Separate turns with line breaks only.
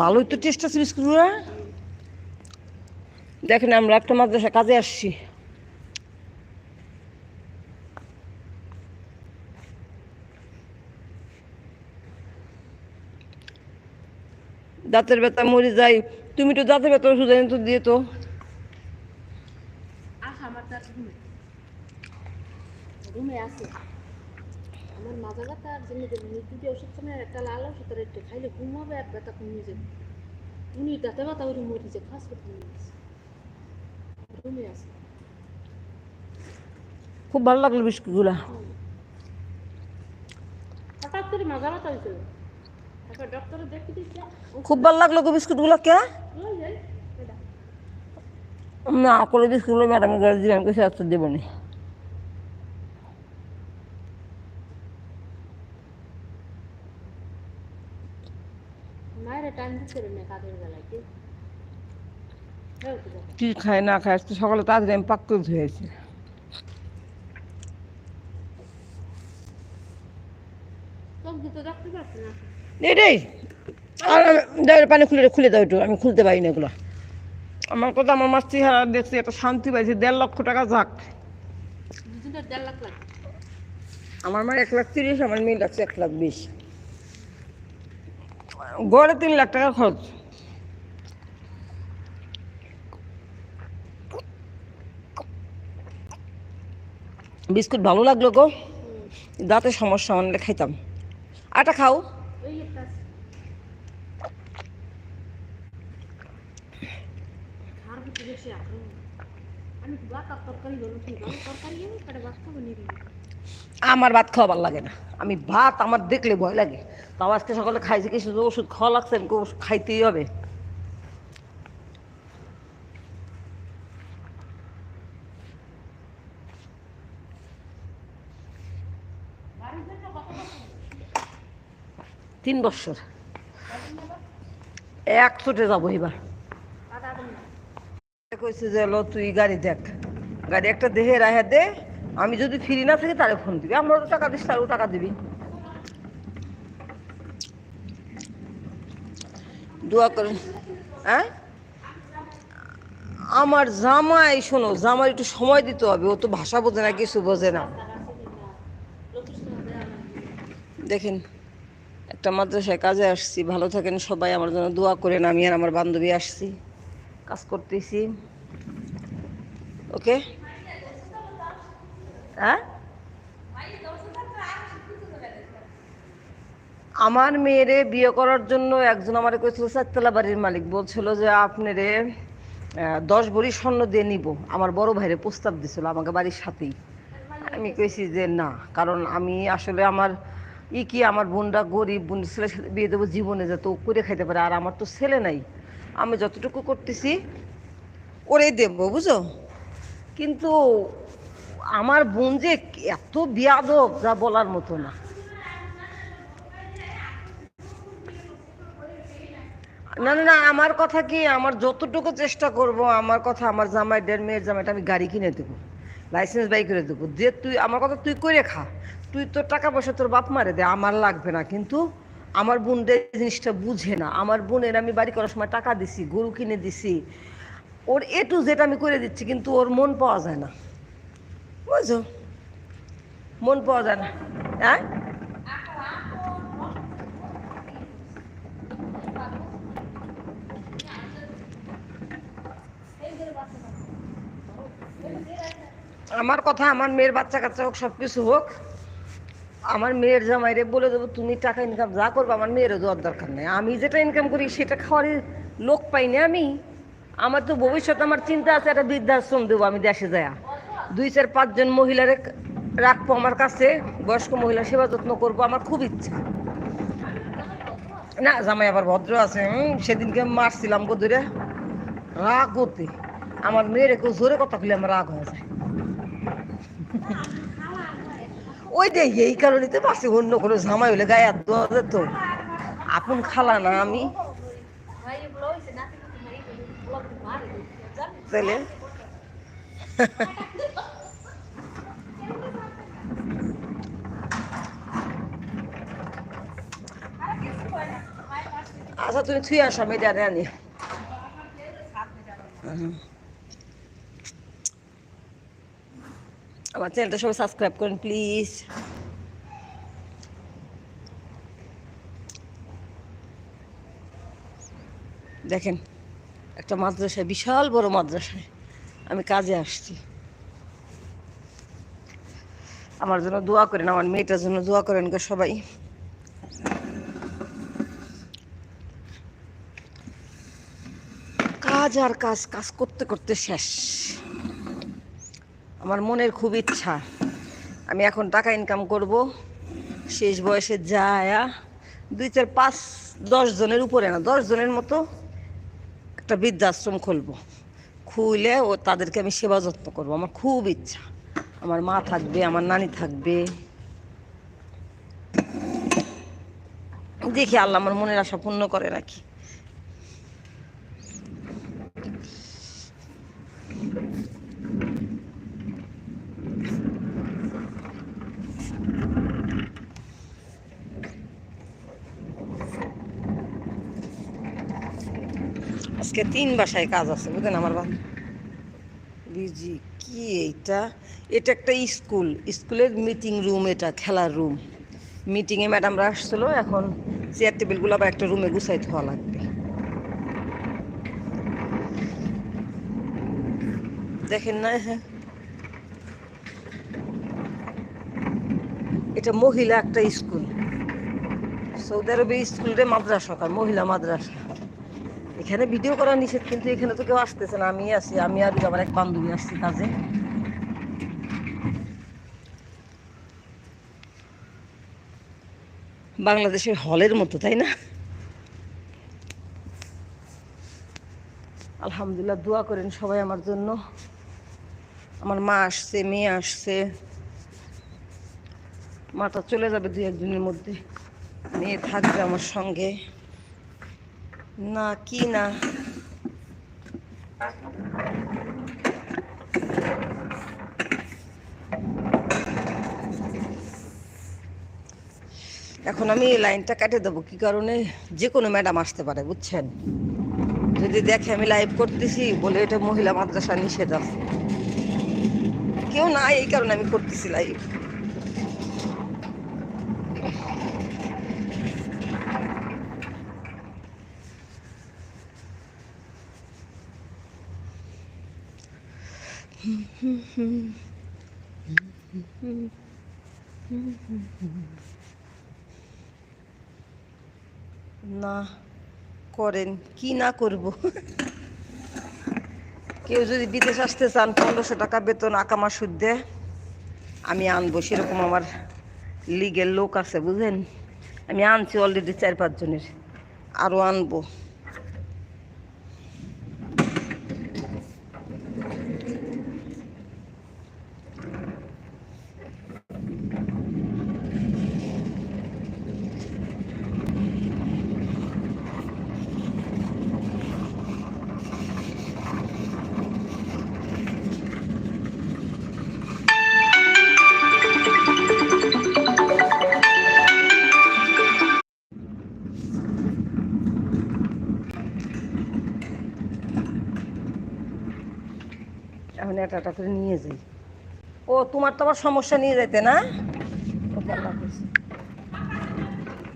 ভালোই তো টেস্ট আছে বিস্কুটগুলো দেখেন আমরা একটা মাদ্রাসা কাজে আসছি। দাঁতের ব্যথা মরে যাই তুমি তো দাঁতের ব্যথা ওষুধ এনে তো দিয়ে তো
আহ আমার তার রুমে রুমে আছে। আমার মাজা ব্যথা আর জন্য দুটি ওষুধ সময় একটা লাল ওষুধ আর একটা খাইলে ঘুম হবে এক ব্যথা কমিয়ে যাবে। উনি দাঁতে ব্যথা ওই মরে যে খাস করতে নিয়ে গেছে রুমে আছে।
খুব ভালো লাগল বিস্কুটগুলা।
হঠাৎ করে মাজা ব্যথা হয়েছিল ডক্টরে দেখে দিচ্ছে
খুব ভালো লাগল গো বিস্কুটগুলো কে? না করে বিস্কুটগুলো ম্যাডামের ঘরে দিলাম কিছু একটা দেবো না
মায়ের টাইম দিচ্ছে না কাজের বেলায় কি হ্যাঁ
খায় না খায় আজকে সকালে তাড়াতাড়ি আমি পাক করে ধুয়েছি এটাই আর দাও পানি খুলে খুলে দাও একটু আমি খুলতে পারি না এগুলো। আমার কথা আমার মাস্তি হারা দেখছি একটা শান্তি পাইছি দেড় লক্ষ টাকা যাক। আমার মা এক লাখ তিরিশ আমার মেয়ে লাগছে এক লাখ বিশ। গড়ে তিন লাখ টাকা খরচ। বিস্কুট ভালো লাগল গো। দাঁতে সমস্যা, অনেক খাইতাম। আটা খাও। আমার ভাত খাওয়া লাগে না। আমি ভাত আমার দেখলে ভয় লাগে। তাও আজকে সকালে খাইছি কিছু তো ওষুধ খাওয়া লাগছে ওষুধ খাইতেই হবে। তিন বছর। এক ছুটে যাব এবার। কইছে যে, লো, তুই গাড়ি দেখ। গাড়ি একটা দেহে রাহে দে। আমি যদি ফ্রি না থাকি তাহলে ফোন দিবি। আমারও টাকা দিস, তারও টাকা দিবি। দোয়া করে হ্যাঁ? আমার জামাই, শোনো, জামাই একটু সময় দিতে হবে। ও তো ভাষা বোঝে না, কিছু বোঝে না। দেখেন, একটা মাদ্রাসায় কাজে আসছি। ভালো থাকেন সবাই। আমার জন্য দোয়া করেন। আমি আর আমার বান্ধবী আসছি। কাজ করতেছি। ওকে? হ্যাঁ? আমার মেয়েরে বিয়ে করার জন্য একজন আমার কইছিল চারতলা বাড়ির মালিক। বলছিল যে, আপনারে দশ ভরি স্বর্ণ দিয়ে নিব। আমার বড় ভাইরে প্রস্তাব দিছিল আমাকে বাড়ির সাথেই। আমি কইছি যে, না। কারণ আমি আসলে আমার ই কি, আমার বোনরা গরিব বোন ছেলের সাথে বিয়ে দেবো, জীবনে যাতে করে খাইতে পারে। আর আমার তো ছেলে নাই। আমি যতটুকু করতেছি ওরেই দেবো বুঝো কিন্তু আমার বোন যে এত বিয়াদব, যা বলার মতো না। না না না, আমার কথা কি, আমার যতটুকু চেষ্টা করব, আমার কথা, আমার জামাই, দেড় মেয়ের জামাইটা আমি গাড়ি কিনে দেবো, লাইসেন্স বাই করে দেবো। যে তুই, আমার কথা তুই করে খা। তুই তোর টাকা পয়সা তোর বাপ মারে দে, আমার লাগবে না। কিন্তু আমার বোনদের জিনিসটা বুঝে না। আমার বোনের আমি বাড়ি করার সময় টাকা দিছি, গরু কিনে দিছি। ওর এ টু জেড আমি করে দিচ্ছি, কিন্তু ওর মন পাওয়া যায় না। বুঝছ? মন পাওয়া যায় না। হ্যাঁ? আমার কথা, আমার মেয়ের বাচ্চা কাচ্চা হোক সব কিছু হোক আমার মেয়ের জামাইরে বলে দেবো, তুমি টাকা ইনকাম যা করব, আমার মেয়েরও দেওয়ার দরকার নেই। আমি যেটা ইনকাম করি সেটা খাওয়ার লোক পাইনি আমি। আমার তো ভবিষ্যতে আমার চিন্তা আছে, একটা বৃদ্ধাশ্রম দেবো আমি দেশে যায়া। দুই চার পাঁচজন মহিলারে রাখব আমার কাছে, বয়স্ক মহিলা সেবা যত্ন করব, আমার খুব ইচ্ছা। না, জামাই আবার ভদ্র আছে সেদিনকে মারছিলাম গো ধরে। রাগ হতে আমার মেয়ের কেউ জোরে কথা বলে আমার রাগ হয়ে যায়। ওই যে এই কারণেতে পারছি অন্য কোনো জামাই হলে গায়ে দেওয়া যেত। আপন খালা না আমি। তাহলে? আচ্ছা তুমি থুই আসো, আমি জানি আনি। আচ্ছা। আমার চ্যানেলটা সবাই সাবস্ক্রাইব করেন, প্লিজ। দেখেন, একটা মাদ্রাসায়, বিশাল বড় মাদ্রাসায় আমি কাজে আসছি। আমার জন্য দোয়া করেন, আমার মেয়েটার জন্য দোয়া করেন গো সবাই। কাজ আর কাজ কাজ করতে করতে শেষ। আমার মনের খুব ইচ্ছা। আমি এখন টাকা ইনকাম করব। শেষ বয়সে যায়া দুই চার পাঁচ দশ জনের উপরে না, দশ জনের মতো একটা বৃদ্ধাশ্রম খুলবো। খুলে ও তাদেরকে আমি সেবা যত্ন করব। আমার খুব ইচ্ছা। আমার মা থাকবে, আমার নানি থাকবে। দেখি আল্লাহ আমার মনের আশা পূর্ণ করে নাকি। আজকে তিন বাসায় কাজ আছে বুঝলেন আমার বান্ধব। বিজি, কি এইটা? এটা একটা স্কুল, স্কুলের মিটিং রুম এটা, খেলার রুম মিটিংয়ে ম্যাডামরা আসছিল, এখন চেয়ার টেবিলগুলো আবার একটা রুমে গুছাই হওয়া লাগবে। দেখেন না হ্যাঁ। এটা মহিলা একটা স্কুল। সৌদি আরবে স্কুলরে মাদ্রাসা মহিলা মাদ্রাসা। এখানে ভিডিও করা নিষেধ, কিন্তু এখানে তো কেউ আসতেছে না। আমি আছি, আমি আর আমার এক বান্ধবী আসছি কাজে। বাংলাদেশের হলের মতো, তাই না? আলহামদুলিল্লাহ, দোয়া করেন সবাই আমার জন্য। আমার মা আসছে, মেয়ে আসছে। মাটা চলে যাবে দুই একদিনের মধ্যে। মেয়ে থাকবে আমার সঙ্গে। না কি না এখন আমি লাইনটা কেটে দেবো, কি কারণে? যে কোনো ম্যাডাম আসতে পারে, বুঝছেন? যদি দেখে আমি লাইভ করতেছি, বলে এটা মহিলা মাদ্রাসা নিষেধ আছে কেউ না এই কারণে আমি করতেছি লাইভ না, করেন। কি না করব? কেউ যদি বিদেশ আসতে চান, পনেরোশো টাকা বেতন, আকামা সুদে আমি আনব। সেরকম আমার লিগের লোক আছে বুঝলেন আমি আনছি অলরেডি চার পাঁচজনের। আরও আনব। এটা করে নিয়ে যাই ও তোমার তো আবার সমস্যা নিয়ে যাইতে না।